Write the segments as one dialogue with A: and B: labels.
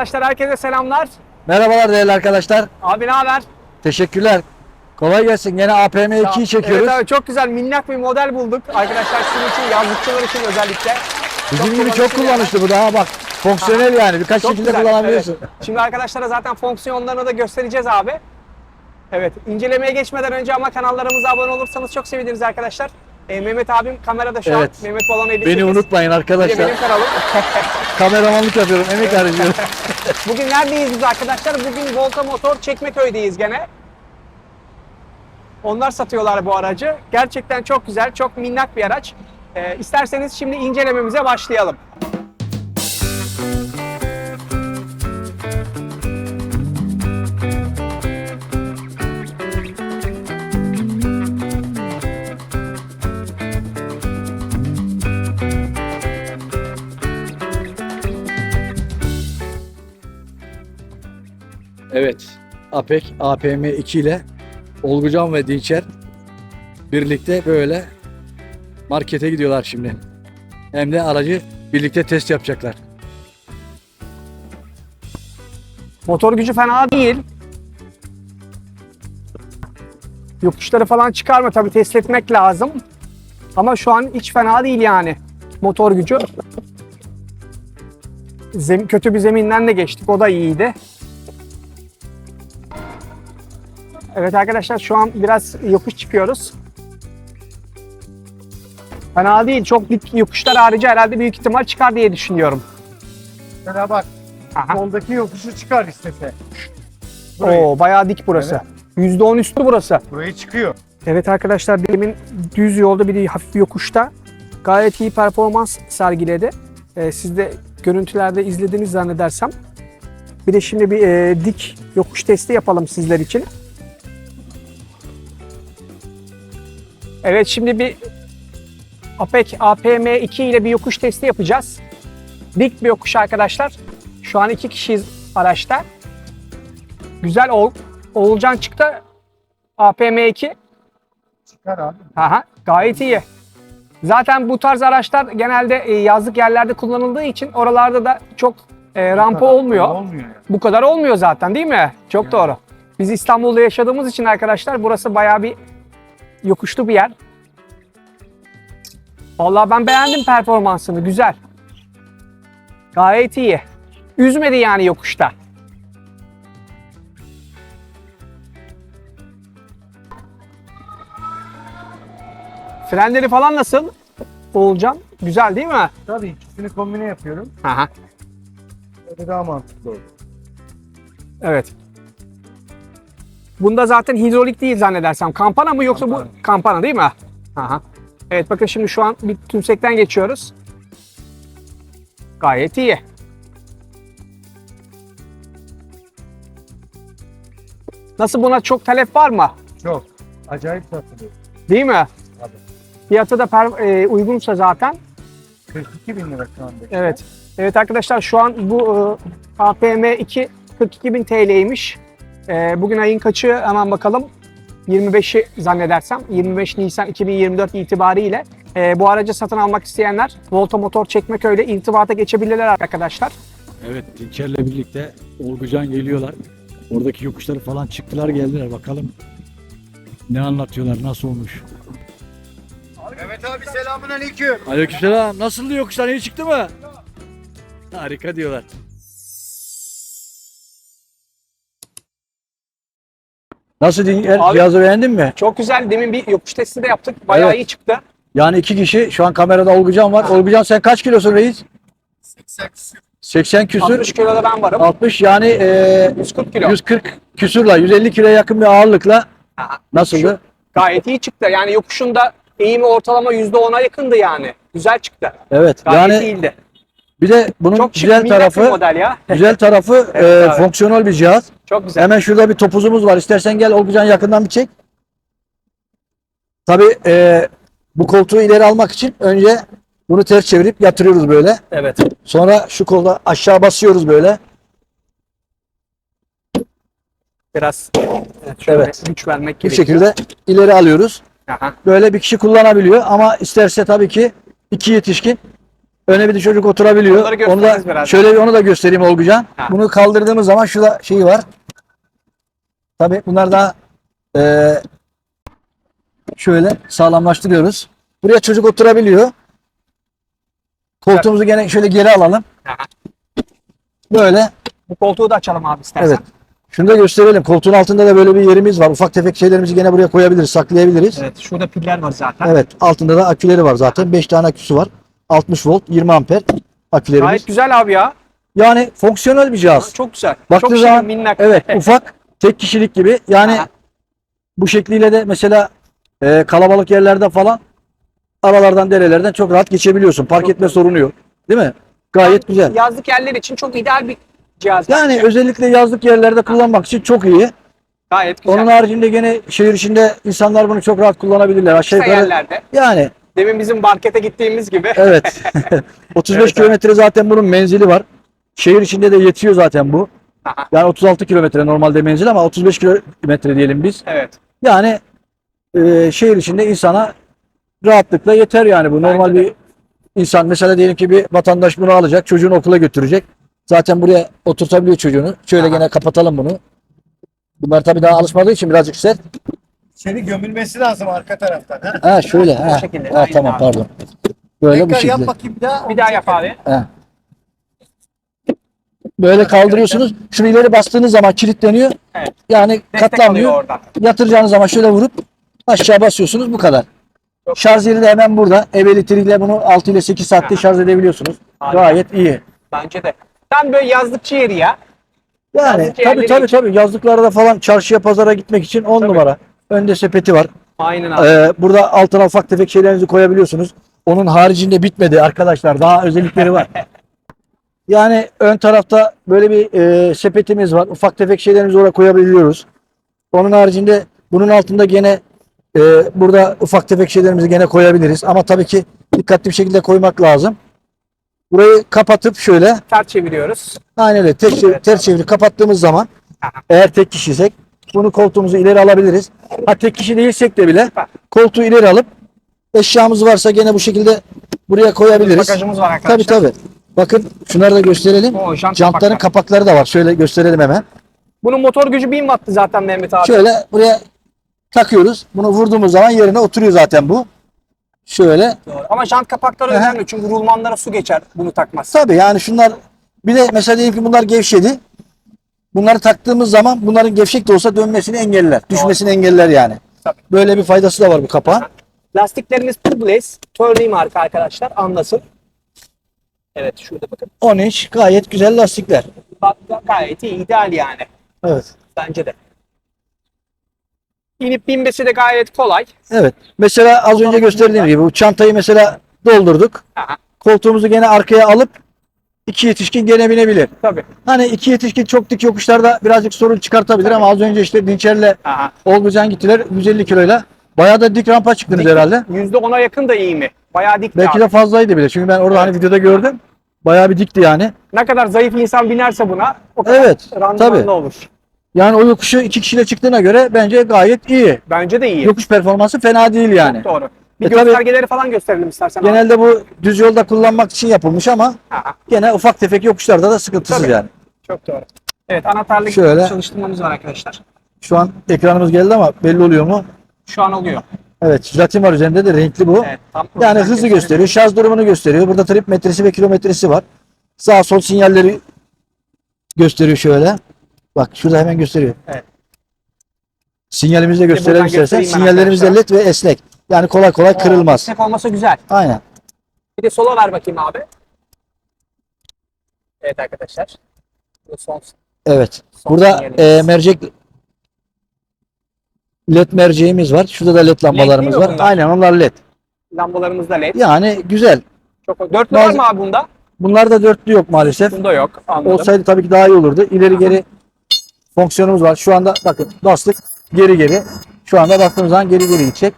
A: arkadaşlar herkese selamlar.
B: Merhabalar değerli arkadaşlar.
A: Abi ne haber?
B: Teşekkürler. Kolay gelsin. Gene APM 2'yi çekiyoruz.
A: Evet abi çok güzel minnak bir model bulduk. Arkadaşlar sizin için yazlıkçılar için özellikle.
B: Bizim gibi çok
A: kullanışlı
B: kullanışlı bu daha bak. Fonksiyonel yani. Birkaç
A: Çok
B: şekilde
A: güzel,
B: kullanabiliyorsun.
A: evet. Şimdi arkadaşlara zaten fonksiyonlarını da göstereceğiz abi. Evet incelemeye geçmeden önce ama kanallarımıza abone olursanız çok seviniriz arkadaşlar. Ee, Mehmet abim kamerada şu
B: Evet.
A: an. Mehmet Balon 58.
B: Beni unutmayın
A: Bir de
B: arkadaşlar.
A: benim kanalım.
B: Kameramanlık yapıyorum. Emek harcıyorum.
A: Bugün neredeyiz biz arkadaşlar? Bugün Volta Motor Çekmeköy'deyiz gene. Onlar satıyorlar bu aracı. Gerçekten çok güzel, çok minnak bir araç. Ee, isterseniz şimdi incelememize başlayalım.
B: Evet. APEC APM 2 ile Olgucan ve Dinçer birlikte böyle markete gidiyorlar şimdi. Hem de aracı birlikte test yapacaklar.
A: Motor gücü fena değil. Yokuşları falan çıkarma tabii test etmek lazım. Ama şu an hiç fena değil yani motor gücü. Zem- kötü bir zeminden de geçtik. O da iyiydi. Evet arkadaşlar şu an biraz yokuş çıkıyoruz. Fena değil. Çok dik yokuşlar harici herhalde büyük ihtimal çıkar diye düşünüyorum.
C: Mesela bak
A: Aha.
C: soldaki yokuşu çıkar istese. Burayı.
A: Oo bayağı dik burası. %10 üstü burası.
C: Burayı çıkıyor.
A: Evet arkadaşlar demin düz yolda bir de hafif yokuşta gayet iyi performans sergiledi. Ee, siz de görüntülerde izlediniz zannedersem. Bir de şimdi bir e, dik yokuş testi yapalım sizler için. Evet şimdi bir APEC APM2 ile bir yokuş testi yapacağız. Dik bir yokuş arkadaşlar. Şu an iki kişiyiz araçta. Güzel ol. Oğulcan çıktı. APM2
C: Çıkar abi.
A: Aha, gayet iyi. Zaten bu tarz araçlar genelde e, yazlık yerlerde kullanıldığı için oralarda da çok e, rampa olmuyor.
C: Olmuyor yani.
A: Bu kadar olmuyor zaten değil mi? Çok doğru. Biz İstanbul'da yaşadığımız için arkadaşlar burası bayağı bir yokuşlu bir yer. Vallahi ben beğendim performansını. Güzel. Gayet iyi. Üzmedi yani yokuşta. Frenleri falan nasıl? Oğulcan. Güzel değil mi?
C: Tabii ikisini kombine yapıyorum.
A: Aha.
C: Öyle daha mantıklı olur.
A: Evet. Bunda zaten hidrolik değil zannedersem. Kampana mı yoksa
C: Kampana.
A: bu kampana değil mi? Aha. Evet bakın şimdi şu an bir tümsekten geçiyoruz. Gayet iyi. Nasıl buna çok talep var mı?
C: Çok. Acayip satılıyor.
A: Değil mi?
C: Tabii.
A: Fiyatı da per- e, uygunsa zaten.
C: 42 bin lira şu anda.
A: Evet. Evet arkadaşlar şu an bu e, APM 2 42.000 TL'ymiş. E, bugün ayın kaçı hemen bakalım. 25'i zannedersem 25 Nisan 2024 itibariyle e, bu aracı satın almak isteyenler Volta Motor Çekmeköy'le irtibata geçebilirler arkadaşlar.
B: Evet Dinçer'le birlikte Olgucan geliyorlar. Oradaki yokuşları falan çıktılar geldiler bakalım. Ne anlatıyorlar nasıl olmuş.
C: Mehmet abi selamun aleyküm.
B: Aleykümselam. Nasıldı yokuşlar iyi çıktı mı? Harika diyorlar. Nasıl Dinçer?
A: Abi-
B: Cihazı beğendin mi?
A: Çok güzel. Demin bir yokuş testi de yaptık. Bayağı
B: Evet.
A: iyi çıktı.
B: Yani iki kişi şu an kamerada Olgucan var. Olgucan sen kaç kilosun reis?
C: 80 küsür.
B: 80 küsür.
A: 60 kiloda ben varım.
B: 60 yani e,
A: 140 kilo.
B: 140 küsürla 150 kiloya yakın bir ağırlıkla
A: Aha.
B: nasıldı?
A: Gayet iyi çıktı. Yani yokuşunda eğimi ortalama %10'a yakındı yani. Güzel çıktı.
B: Evet.
A: Gayet
B: yani
A: iyiydi.
B: Bir de bunun
A: Çok şık,
B: güzel
A: minnak bir
B: tarafı
A: model ya.
B: güzel tarafı
A: Evet
B: e,
A: abi.
B: fonksiyonel bir cihaz.
A: Çok güzel.
B: Hemen şurada bir topuzumuz var. İstersen gel Olgucan yakından bir çek. Tabii e, bu koltuğu ileri almak için önce bunu ters çevirip yatırıyoruz böyle.
A: Evet.
B: Sonra şu kolda aşağı basıyoruz böyle.
A: Biraz evet, şöyle
B: Evet.
A: güç vermek
B: Bu
A: gerekiyor.
B: şekilde ileri alıyoruz.
A: Aha.
B: Böyle bir kişi kullanabiliyor ama isterse tabii ki iki yetişkin Öne bir de çocuk oturabiliyor. Onu da
A: birazdan.
B: şöyle bir onu da göstereyim Olgucan.
A: Ha.
B: Bunu kaldırdığımız zaman şurada şeyi var. Tabii bunlar da eee, şöyle sağlamlaştırıyoruz. Buraya çocuk oturabiliyor. Koltuğumuzu gene şöyle geri alalım. Böyle.
A: Bu koltuğu da açalım abi istersen.
B: Evet. Şunu da gösterelim. Koltuğun altında da böyle bir yerimiz var. Ufak tefek şeylerimizi gene buraya koyabiliriz, saklayabiliriz.
A: Evet, şurada piller var zaten.
B: Evet. Altında da aküleri var zaten. 5 tane aküsü var. 60 volt, 20 amper akülerimiz.
A: Gayet güzel abi ya.
B: Yani fonksiyonel bir cihaz.
A: Çok güzel.
B: Baktığı
A: Çok
B: zaman-
A: minnak.
B: Evet, ufak, tek kişilik gibi. Yani
A: Aha.
B: bu şekliyle de mesela e, kalabalık yerlerde falan aralardan, derelerden çok rahat geçebiliyorsun. Park
A: Çok
B: etme
A: doğru.
B: sorunu yok. Değil mi? Gayet güzel.
A: Yazlık yerler için çok ideal bir cihaz.
B: Yani
A: bence.
B: özellikle yazlık yerlerde kullanmak için çok iyi.
A: gayet güzel.
B: Onun haricinde gene şehir içinde insanlar bunu çok rahat kullanabilirler. Aşağı yukarı
A: yerlerde.
B: yani
A: Demin bizim markete gittiğimiz gibi.
B: evet. 35
A: Evet,
B: kilometre zaten bunun menzili var. Şehir içinde de yetiyor zaten bu. Yani 36 kilometre normalde menzil ama 35 kilometre diyelim biz.
A: Evet.
B: Yani e, şehir içinde insana rahatlıkla yeter yani bu. Normal bir insan mesela diyelim ki bir vatandaş bunu alacak, çocuğunu okula götürecek. Zaten buraya oturtabiliyor çocuğunu. Şöyle
A: Aha.
B: gene kapatalım bunu. Bunlar tabii daha alışmadığı için birazcık sert.
C: İçeri gömülmesi lazım arka taraftan. Ha?
B: Ha şöyle. Ha,
A: şekilde,
B: ha,
A: aynen
B: tamam
A: abi.
B: pardon. Böyle bu
C: Tekrar
B: şekilde.
C: yap bakayım bir daha.
A: Bir daha yap abi.
B: Ha. Böyle kaldırıyorsunuz. Şunu ileri bastığınız zaman kilitleniyor.
A: Evet.
B: Yani
A: Destek alıyor
B: katlanmıyor.
A: oradan.
B: Yatıracağınız zaman şöyle vurup aşağı basıyorsunuz bu kadar.
A: Çok-
B: Şarj yeri de hemen burada. Ev elektriğiyle bunu 6 ile 8 saatte
A: Aha.
B: şarj edebiliyorsunuz.
A: Harika.
B: Gayet iyi.
A: Bence de. Tam böyle yazlıkçı yeri ya.
B: Yani
A: Yazlık
B: tabii
A: yerleri
B: tabii
A: için.
B: tabii yazlıklarda falan çarşıya pazara gitmek için 10
A: Tabii.
B: numara. Önde sepeti var.
A: Aynen abi.
B: Ee, burada altına ufak tefek şeylerinizi koyabiliyorsunuz. Onun haricinde bitmedi arkadaşlar. Daha özellikleri var. Yani ön tarafta böyle bir e, sepetimiz var. Ufak tefek şeylerimizi oraya koyabiliyoruz. Onun haricinde bunun altında gene e, burada ufak tefek şeylerimizi gene koyabiliriz. Ama tabii ki dikkatli bir şekilde koymak lazım. Burayı kapatıp şöyle
A: Ters çeviriyoruz.
B: aynen öyle ters, çevir, ters çeviri kapattığımız zaman eğer tek kişiysek bunu koltuğumuzu ileri alabiliriz. Ha tek kişi değilsek de bile koltuğu ileri alıp eşyamız varsa gene bu şekilde buraya koyabiliriz.
A: Bagajımız var
B: Tabii
A: arkadaşlar.
B: tabii. Bakın şunları da gösterelim.
A: O jant
B: Jantların
A: kapakları.
B: kapakları da var. Şöyle gösterelim hemen.
A: Bunun motor gücü 1000 watt'tı zaten Mehmet abi.
B: Şöyle buraya takıyoruz. Bunu vurduğumuz zaman yerine oturuyor zaten bu. Şöyle.
A: Doğru. Ama jant kapakları
B: Aha.
A: önemli çünkü rulmanlara su geçer bunu takmaz.
B: Tabii yani şunlar bir de mesela diyelim ki bunlar gevşedi. Bunları taktığımız zaman bunların gevşek de olsa dönmesini engeller. Düşmesini engeller yani.
A: Tabii.
B: Böyle bir faydası da var bu kapağın.
A: Lastiklerimiz Tubeless. Turley marka arkadaşlar anlasın. Evet şurada bakın.
B: 10 inç gayet güzel lastikler.
A: Bak gayet iyi ideal yani.
B: Evet.
A: Bence de. İnip binmesi de gayet kolay.
B: Evet. Mesela az önce gösterdiğim gibi bu çantayı mesela doldurduk.
A: Aha,
B: Koltuğumuzu gene arkaya alıp iki yetişkin gene binebilir.
A: tabii.
B: Hani iki yetişkin çok dik yokuşlarda birazcık sorun çıkartabilir ama az önce işte Dinçer'le
A: Aha.
B: Olgucan gittiler 150 kiloyla. Bayağı da dik rampa çıktınız herhalde.
A: %10'a yakın da iyi mi? Bayağı dik
B: Belki
A: abi.
B: de fazlaydı bile. Çünkü ben orada hani videoda gördüm. Bayağı bir dikti yani.
A: Ne kadar zayıf insan binerse buna o kadar
B: Evet.
A: randımanlı
B: Tabii.
A: olur.
B: Yani o yokuşu iki kişiyle çıktığına göre bence gayet iyi.
A: Bence de iyi.
B: Yokuş performansı fena değil yani.
A: Doğru. Bir
B: E tabii-
A: göstergeleri falan gösterelim istersen. abi.
B: Genelde bu düz yolda kullanmak için yapılmış ama
A: Aha,
B: gene ufak tefek yokuşlarda da sıkıntısız
A: Tabii.
B: yani.
A: çok doğru. Evet anahtarlık
B: Şöyle.
A: çalıştırmamız var arkadaşlar.
B: Şu an ekranımız geldi ama belli oluyor mu?
A: Şu an oluyor.
B: Evet, jelatin var üzerinde de renkli bu.
A: Evet, tam
B: Yani hızı gösteriyor, şarj durumunu gösteriyor. Burada trip metresi ve kilometresi var. Sağ sol sinyalleri gösteriyor şöyle. Bak şurada hemen gösteriyor.
A: Evet.
B: Sinyalimizi de
A: buradan
B: gösterelim istersen.
A: göstereyim ben
B: Sinyallerimiz de
A: arkadaşlar.
B: led ve esnek. Yani kolay kolay kırılmaz.
A: Esnek olması güzel.
B: Aynen.
A: Bir de sola ver bakayım abi. Evet arkadaşlar. Bu son,
B: Evet.
A: son
B: Burada e, mercek led merceğimiz var. Şurada da led lambalarımız var.
A: bunlar?
B: Aynen onlar led.
A: Lambalarımız da led.
B: Yani güzel.
A: Çok Dörtlü
B: Bazı-
A: var mı abi bunda?
B: Bunlar da dörtlü yok maalesef.
A: Bunda yok. Anladım.
B: Olsaydı tabii ki daha iyi olurdu. İleri geri fonksiyonumuz var. Şu anda bakın bastık geri geri. Şu anda bastığımız zaman geri geri gidecek.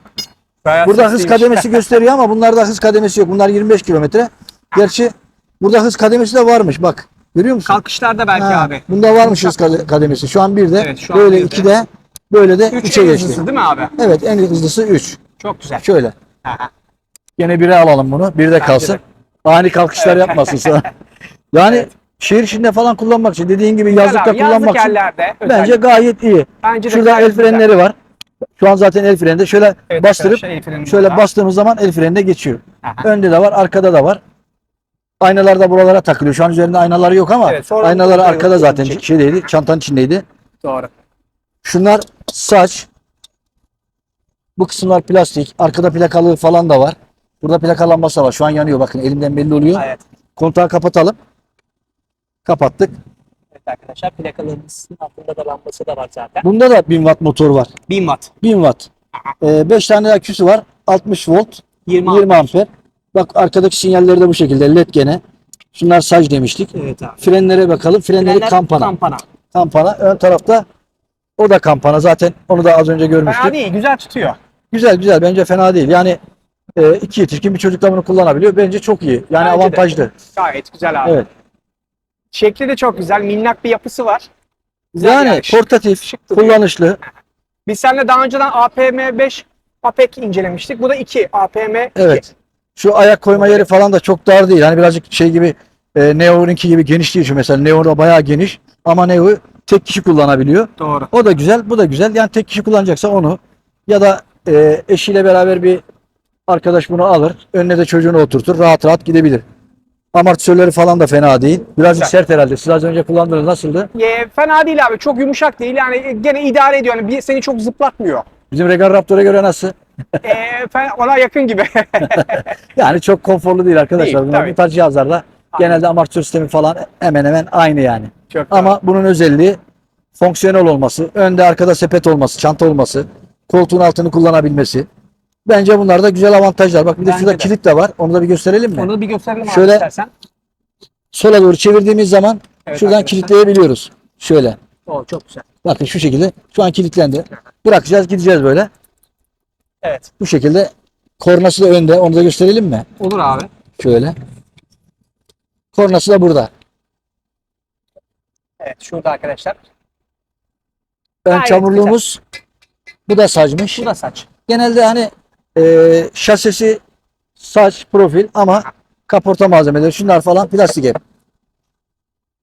A: Bayağı
B: Burada hız kademesi gösteriyor ama bunlarda hız kademesi yok. Bunlar 25 kilometre. Gerçi burada hız kademesi de varmış bak. Görüyor musun?
A: Kalkışlarda belki
B: Ha,
A: abi.
B: Bunda varmış hız kade- kademesi. Şu an 1'de,
A: Evet, şu an
B: böyle
A: birde.
B: 2'de, böyle de
A: 3
B: 3'e
A: en
B: geçti.
A: hızlısı değil mi abi?
B: Evet en hızlısı 3.
A: Çok güzel.
B: Şöyle.
A: Aha.
B: Gene 1'e alalım bunu. 1'de kalsın.
A: de.
B: ani kalkışlar yapmasın sana. Yani şehir içinde falan kullanmak için dediğin gibi
A: Güzel
B: yazlıkta
A: abi,
B: kullanmak için
A: yerlerde
B: bence
A: özellikle.
B: gayet iyi.
A: Bence de
B: Şurada
A: gayet
B: el
A: güzel.
B: frenleri var. Şu an zaten el freninde. Şöyle
A: Evet
B: bastırıp şöyle
A: burada.
B: bastığımız zaman el frenine geçiyor.
A: Aha.
B: Önde de var, arkada da var. Aynalar da buralara takılıyor. Şu an üzerinde aynaları yok ama
A: Evet,
B: aynaları arkada zaten
A: çek.
B: şeydeydi, çantanın içindeydi.
A: Doğru.
B: Şunlar saç. Bu kısımlar plastik. Arkada plakalı falan da var. Burada plaka lambası da var. Şu an yanıyor. Bakın elimden belli oluyor.
A: Evet.
B: Kontağı kapatalım. Kapattık.
A: Evet arkadaşlar plakalarımızın altında da lambası da var zaten.
B: Bunda da 1000 watt motor var.
A: 1000 watt.
B: 1000 watt. 5 tane aküsü var. 60 volt.
A: 20,
B: 20 amper. Bak arkadaki sinyalleri de bu şekilde. LED gene. Şunlar saç demiştik.
A: Evet abi.
B: Frenlere bakalım. Frenleri
A: Frenler
B: kampana.
A: Kampana.
B: Kampana. Ön tarafta o da kampana. Zaten onu da az önce görmüştük.
A: Fena değil, güzel tutuyor.
B: Güzel güzel. Bence fena değil. Yani e, iki yetişkin bir çocuk da bunu kullanabiliyor. Bence çok iyi. Yani
A: Bence de.
B: avantajlı.
A: Gayet güzel abi.
B: Evet.
A: Şekli de çok güzel, minnak bir yapısı var. Güzel
B: Yani
A: şık-
B: portatif,
A: şık
B: kullanışlı.
A: Biz seninle daha önceden APM5 APEC incelemiştik. Bu da 2 APM2.
B: Evet. Şu ayak koyma yeri falan da çok dar değil. Hani birazcık şey gibi e, Neo'nunki gibi geniş değil şu mesela. Neo da bayağı geniş ama Neo tek kişi kullanabiliyor.
A: Doğru.
B: O da güzel, bu da güzel. Yani tek kişi kullanacaksa onu ya da e, eşiyle beraber bir arkadaş bunu alır. Önüne de çocuğunu oturtur. Rahat rahat gidebilir. Amortisörleri falan da fena değil. Birazcık
A: Güzel.
B: sert herhalde. Siz az önce kullandınız. Nasıldı?
A: E, fena değil abi. Çok yumuşak değil. Yani gene idare ediyor. Yani bir, seni çok zıplatmıyor.
B: Bizim Regal Raptor'a göre nasıl?
A: e, fena, ona yakın gibi.
B: Yani çok konforlu değil arkadaşlar.
A: Değil,
B: Bunlar
A: tabii.
B: bu tarz cihazlarla genelde amortisör sistemi falan hemen hemen aynı yani.
A: çok
B: Ama bunun özelliği fonksiyonel olması, önde arkada sepet olması, çanta olması, koltuğun altını kullanabilmesi. Bence bunlar da güzel avantajlar. Bak bir de
A: Bence
B: şurada
A: de.
B: kilit de var. Onu da bir gösterelim mi?
A: Onu da bir gösterelim abi
B: Şöyle-
A: istersen.
B: Sola doğru çevirdiğimiz zaman
A: Evet
B: şuradan
A: arkadaşlar.
B: kilitleyebiliyoruz. Şöyle.
A: O çok güzel.
B: Bakın şu şekilde. Şu an kilitlendi. Bırakacağız gideceğiz böyle.
A: Evet.
B: Bu şekilde. Kornası da önde. Onu da gösterelim mi?
A: Olur abi.
B: Şöyle. Kornası da burada.
A: Evet şurada arkadaşlar.
B: Ön
A: Gayet
B: çamurluğumuz. Bu da sacmış.
A: Bu da saç.
B: Genelde hani e, şasisi saç profil ama kaporta malzemeleri şunlar falan plastik hep.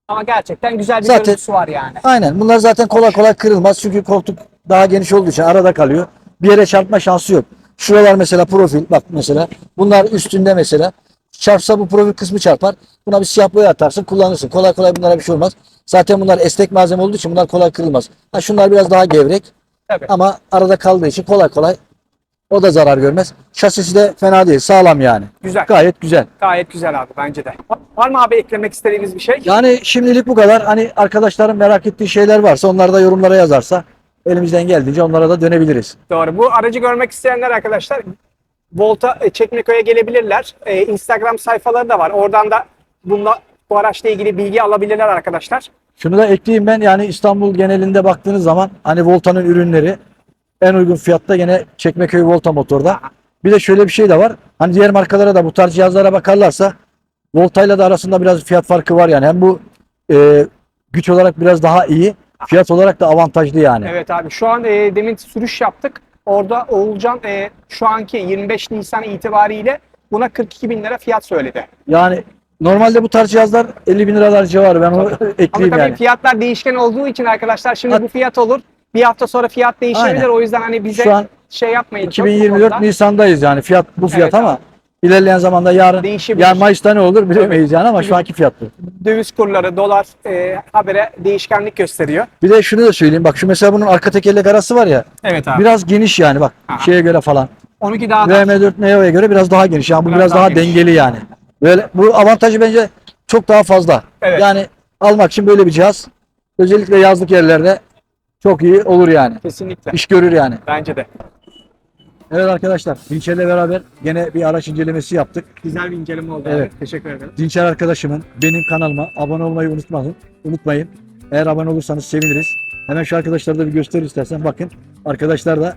A: Ama gerçekten güzel bir
B: Zaten-
A: görüntüsü var yani.
B: Aynen. Bunlar zaten kolay kolay kırılmaz çünkü koltuk daha geniş olduğu için arada kalıyor. Bir yere çarpma şansı yok. Şuralar mesela profil bak mesela. Bunlar üstünde mesela. Çarpsa bu profil kısmı çarpar. Buna bir siyah boya atarsın kullanırsın. Kolay kolay bunlara bir şey olmaz. Zaten bunlar esnek malzeme olduğu için bunlar kolay kırılmaz. Ha şunlar biraz daha gevrek
A: Tabii.
B: ama arada kaldığı için kolay kolay o da zarar görmez. Şasisi de fena değil. Sağlam yani.
A: Güzel.
B: Gayet güzel.
A: Gayet güzel abi bence de. Var mı abi eklemek istediğiniz bir şey?
B: Yani şimdilik bu kadar. Hani arkadaşların merak ettiği şeyler varsa onlar da yorumlara yazarsa elimizden geldiğince onlara da dönebiliriz.
A: Doğru. Bu aracı görmek isteyenler arkadaşlar Volta e, Çekmeköy'e gelebilirler. E, Instagram sayfaları da var. Oradan da bununla bu araçla ilgili bilgi alabilirler arkadaşlar.
B: Şunu da ekleyeyim ben yani İstanbul genelinde baktığınız zaman hani Volta'nın ürünleri en uygun fiyatta gene Çekmeköy Volta motorda. Bir de şöyle bir şey de var. Hani diğer markalara da bu tarz cihazlara bakarlarsa Volta'yla da arasında biraz fiyat farkı var yani. Hem bu e, güç olarak biraz daha iyi, fiyat olarak da avantajlı yani.
A: Evet abi şu an e, demin sürüş yaptık. Orada Oğulcan e, şu anki 25 Nisan itibariyle buna 42 bin lira fiyat söyledi.
B: Yani normalde bu tarz cihazlar 50 bin liralar civarı. Ben onu
A: Ama
B: ekleyeyim
A: tabii
B: yani.
A: fiyatlar değişken olduğu için arkadaşlar şimdi
B: Ha-
A: bu fiyat olur. Bir hafta sonra fiyat değişebilir.
B: Aynen.
A: O yüzden hani bize
B: Şu an
A: şey yapmayın. çok bu
B: 2024
A: konuda.
B: Nisan'dayız yani fiyat bu fiyat
A: Evet
B: ama
A: abi.
B: ilerleyen zamanda yarın
A: Değişebilir.
B: yani Mayıs'ta ne olur bilemeyiz yani ama şu anki fiyat bu.
A: Döviz kurları, dolar e, habere değişkenlik gösteriyor.
B: Bir de şunu da söyleyeyim bak şu mesela bunun arka tekerlek arası var ya
A: Evet abi.
B: biraz geniş yani bak
A: Aha.
B: şeye göre falan.
A: Onunki daha da
B: VM4 Neo'ya göre biraz daha geniş yani bu
A: Biraz
B: biraz,
A: daha
B: daha,
A: geniş.
B: dengeli yani. Böyle bu avantajı bence çok daha fazla.
A: Evet.
B: Yani almak için böyle bir cihaz özellikle yazlık yerlerde çok iyi olur yani.
A: kesinlikle.
B: İş görür yani.
A: Bence de.
B: Evet arkadaşlar Dinçer'le beraber gene bir araç incelemesi yaptık.
A: Güzel bir inceleme oldu
B: Evet.
A: abi. Teşekkür ederim.
B: Dinçer arkadaşımın benim kanalıma abone olmayı unutmayın. Unutmayın. Eğer abone olursanız seviniriz. Hemen şu arkadaşları da bir göster istersen. Bakın arkadaşlar da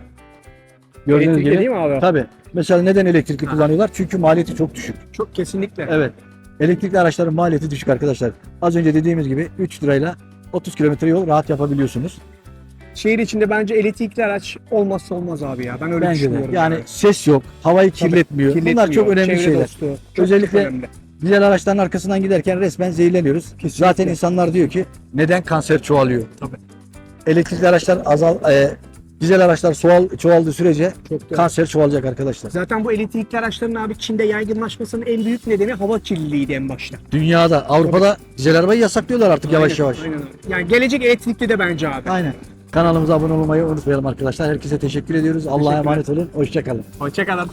B: gördüğünüz
A: Elektrikli
B: gibi.
A: değil mi abi?
B: Tabii. Mesela neden elektrikli kullanıyorlar? Çünkü maliyeti çok düşük.
A: Çok kesinlikle.
B: Evet. Elektrikli araçların maliyeti düşük arkadaşlar. Az önce dediğimiz gibi 3 lirayla 30 kilometre yol rahat yapabiliyorsunuz.
A: Şehir içinde bence elektrikli araç olmazsa olmaz abi ya. Ben öyle
B: Bence de.
A: düşünüyorum.
B: Yani ses yok, havayı
A: Tabii,
B: kirletmiyor. Bunlar çok
A: kirletmiyor,
B: önemli
A: çevre
B: şeyler.
A: dostu. Çok
B: Özellikle-
A: önemli.
B: Dizel araçların arkasından giderken resmen zehirleniyoruz. Zaten insanlar diyor ki neden kanser çoğalıyor?
A: Tabii.
B: Elektrikli araçlar azal, e, dizel araçlar çoğal, çoğaldığı sürece
A: Çok
B: kanser çoğalacak arkadaşlar.
A: Zaten bu elektrikli araçların abi Çin'de yaygınlaşmasının en büyük nedeni hava kirliliğiydi en başta.
B: Dünyada, Avrupa'da dizel arabayı yasaklıyorlar artık yavaş
A: Aynen,
B: yavaş.
A: aynen. Yani gelecek elektrikli de bence abi.
B: Aynen. Kanalımıza abone olmayı unutmayalım arkadaşlar. Herkese teşekkür ediyoruz. Allah'a emanet olun. Hoşçakalın.
A: Hoşçakalın.